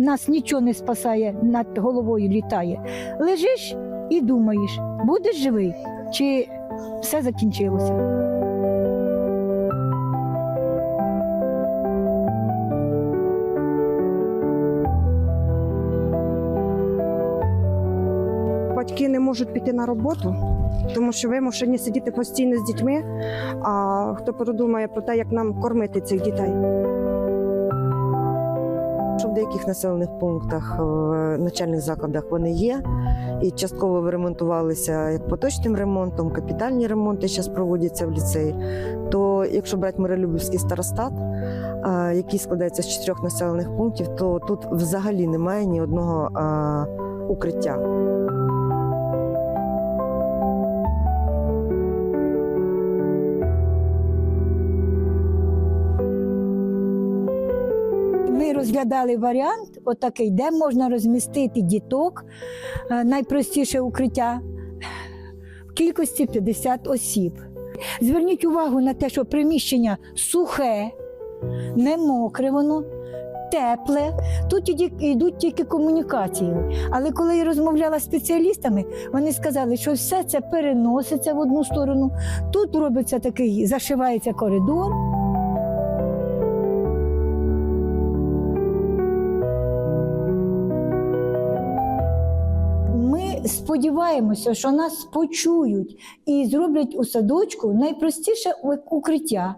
нас нічого не спасає, над головою літає. Лежиш і думаєш, будеш живий чи все закінчилося. Батьки не можуть піти на роботу, тому що вимушені сидіти постійно з дітьми. А хто подумає про те, як нам кормити цих дітей? В деяких населених пунктах, в навчальних закладах вони є і частково виремонтувалися як поточним ремонтом, капітальні ремонти зараз проводяться в ліцеї. То якщо брати Миролюбівський старостат, який складається з чотирьох населених пунктів, то тут взагалі немає ні одного укриття. Розглядали варіант, отакий, де можна розмістити діток, е, найпростіше укриття в кількості 50 осіб. Зверніть увагу на те, що приміщення сухе, не мокре воно. Тепле, тут йдуть тільки комунікації. Але коли я розмовляла з спеціалістами, вони сказали, що все це переноситься в одну сторону. Тут робиться такий, зашивається коридор, Сподіваємося, що нас почують і зроблять у садочку найпростіше укриття.